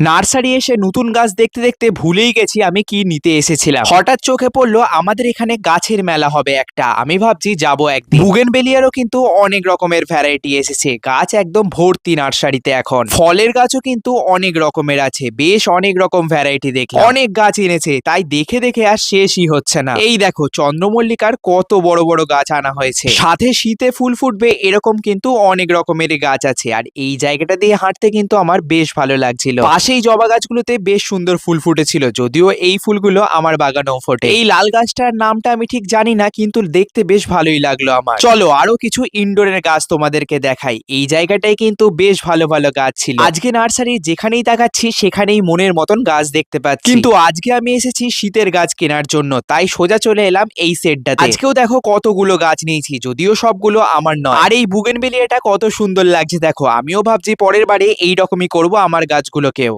Nursery এসে নতুন গাছ দেখতে দেখতে ভুলেই গেছি আমি কি নিতে এসেছিলাম। হঠাৎ চোখে পড়ল, আমাদের এখানে গাছের মেলা হবে একটা। আমি ভাবছি যাব একদিন। বুগেন বেলিয়ারও কিন্তু অনেক রকমের ভ্যারাইটি এসেছে। গাছ একদম ভর্তি নার্সারিতে এখন। ফলের গাছও কিন্তু অনেক রকমের আছে। বেশ অনেক রকম ভ্যারাইটি দেখে অনেক গাছ এনেছে, তাই দেখে দেখে আর শেষই হচ্ছে না। এই দেখো, চন্দ্রমল্লিকার কত বড় বড় গাছ আনা হয়েছে। সাথে শীতে ফুল ফুটবে, এরকম কিন্তু অনেক রকমের গাছ আছে। আর এই জায়গাটা দিয়ে হাঁটতে কিন্তু আমার বেশ ভালো লাগছিল। পাশেই জবা গাছগুলোতে বেশ সুন্দর ফুল ফুটেছিল, যদিও এই ফুলগুলো আমার বাগানেও ফোটে। এই লাল গাছটার নামটা আমি ঠিক জানি না, কিন্তু দেখতে বেশ ভালোই লাগল আমার। চলো, আরও কিছু ইনডোরের গাছ তোমাদেরকে দেখাই। এই জায়গাটায় কিন্তু বেশ ভালো ভালো গাছ ছিল। আজকে নার্সারি যেখানেই দেখাচ্ছি সেখানেই মনের মতন গাছ দেখতে পাচ্ছি। কিন্তু আজকে আমি এসেছি শীতের গাছ কেনার জন্য, তাই সোজা চলে এলাম এই সেটটাতে আজকেও দেখো কতগুলো গাছ নিয়েছি, যদিও সবগুলো আমার নয়। আর এই বুগেনবেলিয়াটা কত সুন্দর লাগছে, দেখো। আমিও ভাবছি পরের বারে এই রকমই করব আমার গাছগুলোকেও।